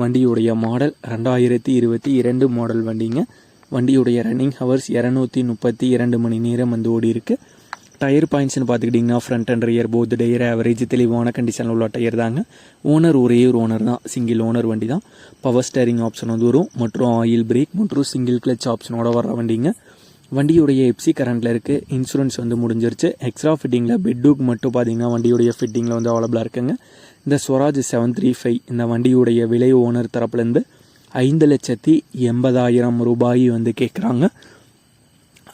வண்டியுடைய மாடல் ரெண்டாயிரத்தி இருபத்தி இரண்டு மாடல் வண்டிங்க. வண்டியுடைய ரன்னிங் ஹவர்ஸ் இரநூத்தி முப்பத்தி இரண்டு மணி நேரம் வந்து ஓடி இருக்கு டயர் பாயிண்ட்ஸ்னு பார்த்துக்கிட்டிங்கன்னா front and rear both tyre average தெளிவான கண்டிஷனில் உள்ள டயர் தாங்க. ஓனர் ஒரே ஒரு ஓனர் தான் சிங்கிள் ஓனர் வண்டி தான். பவர் ஸ்டேரிங் ஆப்ஷன் வந்து வரும் மற்றும் ஆயில் பிரேக் மற்றும் சிங்கிள் கிளச் ஆப்ஷனோட வர வண்டிங்க. வண்டியுடைய எப்சி கரண்ட்டில் இருக்குது இன்சூரன்ஸ் வந்து முடிஞ்சிருச்சு. எக்ஸ்ட்ரா ஃபிட்டிங்கில் பெட்டுக்கு மட்டும் பார்த்தீங்கன்னா வண்டியுடைய ஃபிட்டிங்கில் வந்து அவைலபிளாக இருக்குங்க. இந்த ஸ்வராஜ் செவன் த்ரீ ஃபைவ் இந்த வண்டியுடைய விலை ஓனர் தரப்புலேருந்து ஐந்து லட்சத்தி எண்பதாயிரம் ரூபாய் வந்து கேட்குறாங்க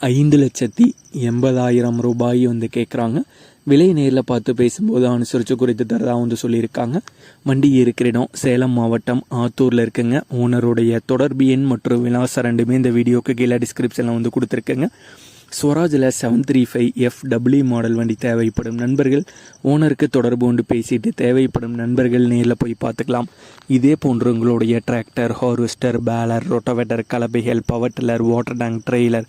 ஐந்து லட்சத்தி எண்பதாயிரம் ரூபாய் வந்து கேட்குறாங்க விலை நேரில் பார்த்து பேசும்போது அனுசரித்து குறித்து தரதா வந்து சொல்லியிருக்காங்க. வண்டி இருக்கிற இடம் சேலம் மாவட்டம் ஆத்தூரில் இருக்குங்க. ஓனருடைய தொடர்பு எண் மற்றும் விலாசம் ரெண்டுமே இந்த வீடியோக்கு கீழே டிஸ்கிரிப்ஷனில் வந்து கொடுத்துருக்குங்க. ஸ்வராஜில் seven three five F W model வண்டி தேவைப்படும் நண்பர்கள். ஓனருக்கு தொடர்பு கொண்டு பேசிட்டு தேவைப்படும் நண்பர்கள் நேரில் போய் பார்த்துக்கலாம். இதே போன்று உங்களுடைய tractor harvester baler rotavator கலபைகள் power tiller water tank trailer